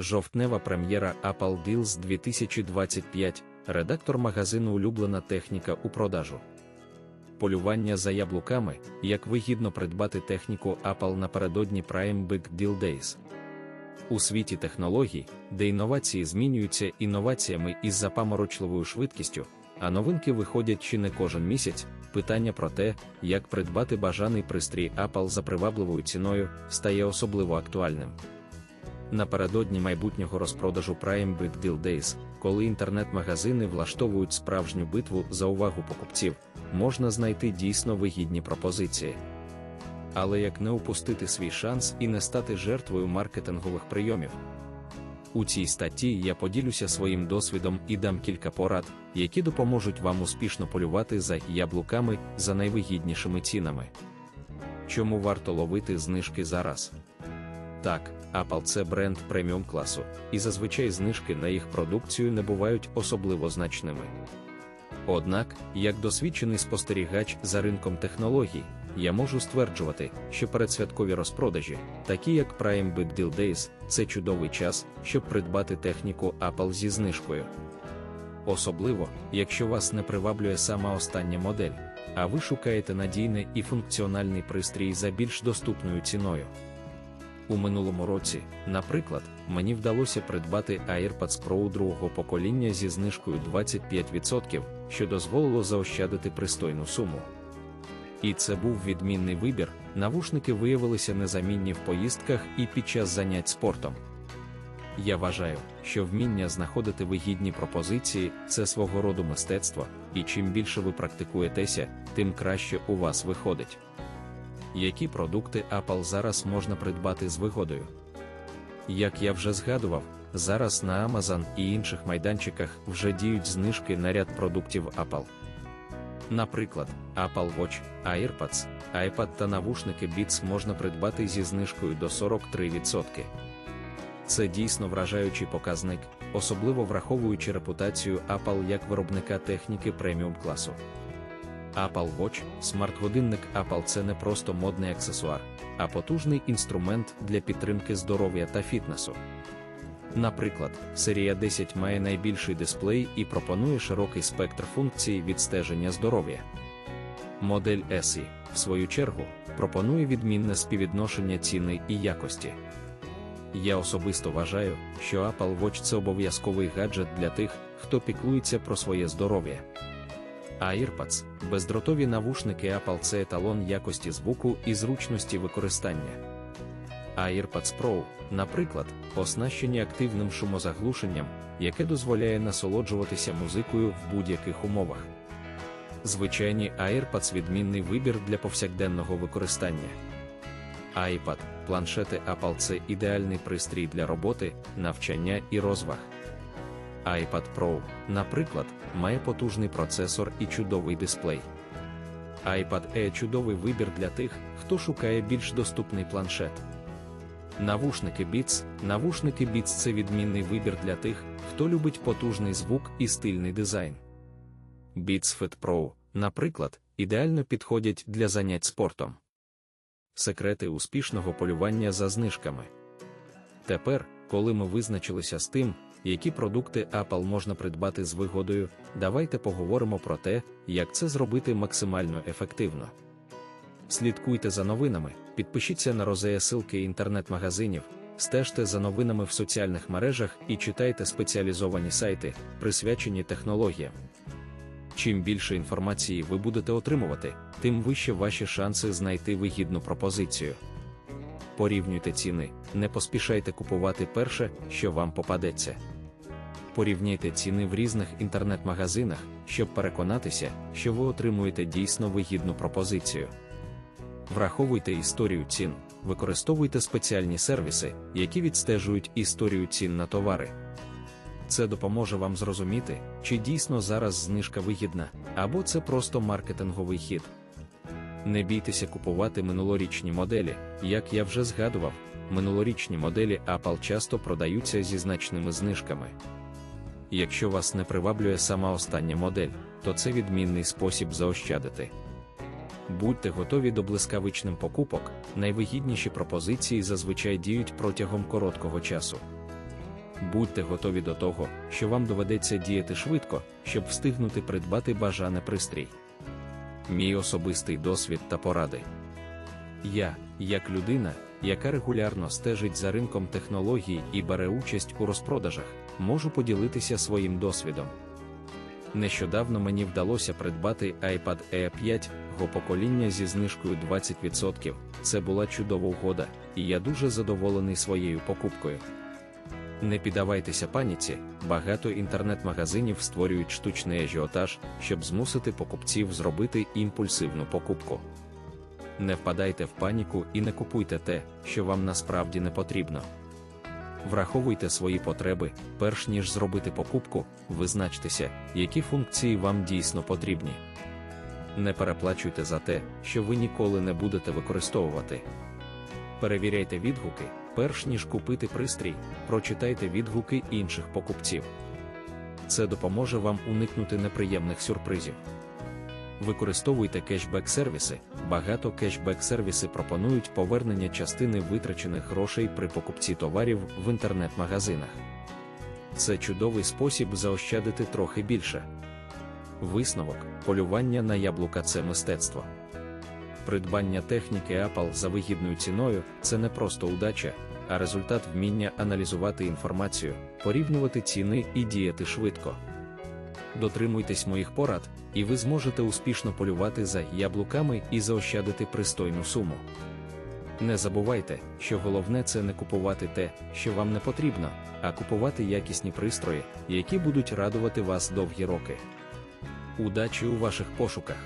Жовтнева прем'єра Apple Deals 2025, редактор магазину Улюблена техніка у продажу. Полювання за яблуками, як вигідно придбати техніку Apple напередодні Prime Big Deal Days. У світі технологій, де інновації змінюються інноваціями із запаморочливою швидкістю, а новинки виходять чи не кожен місяць, питання про те, як придбати бажаний пристрій Apple за привабливою ціною, стає особливо актуальним. Напередодні майбутнього розпродажу Prime Big Deal Days, коли інтернет-магазини влаштовують справжню битву за увагу покупців, можна знайти дійсно вигідні пропозиції. Але як не упустити свій шанс і не стати жертвою маркетингових прийомів? У цій статті я поділюся своїм досвідом і дам кілька порад, які допоможуть вам успішно полювати за яблуками за найвигіднішими цінами. Чому варто ловити знижки зараз? Так, Apple це бренд преміум класу, і зазвичай знижки на їх продукцію не бувають особливо значними. Однак, як досвідчений спостерігач за ринком технологій, я можу стверджувати, що передсвяткові розпродажі, такі як Prime Big Deal Days, це чудовий час, щоб придбати техніку Apple зі знижкою. Особливо, якщо вас не приваблює сама остання модель, а ви шукаєте надійний і функціональний пристрій за більш доступною ціною. У минулому році, наприклад, мені вдалося придбати AirPods Pro другого покоління зі знижкою 25%, що дозволило заощадити пристойну суму. І це був відмінний вибір. Навушники виявилися незамінні в поїздках і під час занять спортом. Я вважаю, що вміння знаходити вигідні пропозиції це свого роду мистецтво, і чим більше ви практикуєтеся, тим краще у вас виходить. Які продукти Apple зараз можна придбати з вигодою? Як я вже згадував, зараз на Amazon і інших майданчиках вже діють знижки на ряд продуктів Apple. Наприклад, Apple Watch, AirPods, iPad та навушники Beats можна придбати зі знижкою до 43%. Це дійсно вражаючий показник, особливо враховуючи репутацію Apple як виробника техніки преміум класу. Apple Watch, смарт-годинник Apple це не просто модний аксесуар, а потужний інструмент для підтримки здоров'я та фітнесу. Наприклад, серія 10 має найбільший дисплей і пропонує широкий спектр функцій відстеження здоров'я. Модель SE, в свою чергу, пропонує відмінне співвідношення ціни і якості. Я особисто вважаю, що Apple Watch це обов'язковий гаджет для тих, хто піклується про своє здоров'я. AirPods – бездротові навушники Apple це еталон якості звуку і зручності використання. AirPods Pro, наприклад, оснащені активним шумозаглушенням, яке дозволяє насолоджуватися музикою в будь-яких умовах. Звичайні AirPods відмінний вибір для повсякденного використання. iPad, планшети Apple це ідеальний пристрій для роботи, навчання і розваг. iPad Pro, наприклад, має потужний процесор і чудовий дисплей. iPad Air чудовий вибір для тих, хто шукає більш доступний планшет. Навушники Beats Навушники Beats це відмінний вибір для тих, хто любить потужний звук і стильний дизайн. Beats Fit Pro, наприклад, ідеально підходять для занять спортом. Секрети успішного полювання за знижками. Тепер, коли ми визначилися з тим, які продукти Apple можна придбати з вигодою, давайте поговоримо про те, як це зробити максимально ефективно. Слідкуйте за новинами, підпишіться на розея силки інтернет-магазинів, стежте за новинами в соціальних мережах і читайте спеціалізовані сайти, присвячені технологіям. Чим більше інформації ви будете отримувати, тим вище ваші шанси знайти вигідну пропозицію. Порівнюйте ціни, не поспішайте купувати перше, що вам попадеться. Порівняйте ціни в різних інтернет-магазинах, щоб переконатися, що ви отримуєте дійсно вигідну пропозицію. Враховуйте історію цін, використовуйте спеціальні сервіси, які відстежують історію цін на товари. Це допоможе вам зрозуміти, чи дійсно зараз знижка вигідна, або це просто маркетинговий хід. Не бійтеся купувати минулорічні моделі, як я вже згадував, минулорічні моделі Apple часто продаються зі значними знижками. Якщо вас не приваблює сама остання модель, то це відмінний спосіб заощадити. Будьте готові до блискавичним покупок, найвигідніші пропозиції зазвичай діють протягом короткого часу. будьте готові до того, що вам доведеться діяти швидко, щоб встигнути придбати бажане пристрій. Мій особистий досвід та поради. Я, як людина, яка регулярно стежить за ринком технологій і бере участь у розпродажах, можу поділитися своїм досвідом. Нещодавно мені вдалося придбати iPad Air 5 го покоління зі знижкою 20%. Це була чудова угода, і я дуже задоволений своєю покупкою. Не піддавайтеся паніці, багато інтернет-магазинів створюють штучний ажіотаж, щоб змусити покупців зробити імпульсивну покупку. Не впадайте в паніку і не купуйте те, що вам насправді не потрібно. Враховуйте свої потреби, перш ніж зробити покупку, визначтеся, які функції вам дійсно потрібні. Не переплачуйте за те, що ви ніколи не будете використовувати. Перевіряйте відгуки, перш ніж купити пристрій, прочитайте відгуки інших покупців. Це допоможе вам уникнути неприємних сюрпризів. Використовуйте кешбек-сервіси. Багато кешбек-сервіси пропонують повернення частини витрачених грошей при покупці товарів в інтернет-магазинах. Це чудовий спосіб заощадити трохи більше. Висновок полювання на яблука це мистецтво. Придбання техніки Apple за вигідною ціною це не просто удача, а результат вміння аналізувати інформацію, порівнювати ціни і діяти швидко. Дотримуйтесь моїх порад, і ви зможете успішно полювати за яблуками і заощадити пристойну суму. Не забувайте, що головне це не купувати те, що вам не потрібно, а купувати якісні пристрої, які будуть радувати вас довгі роки. Удачі у ваших пошуках!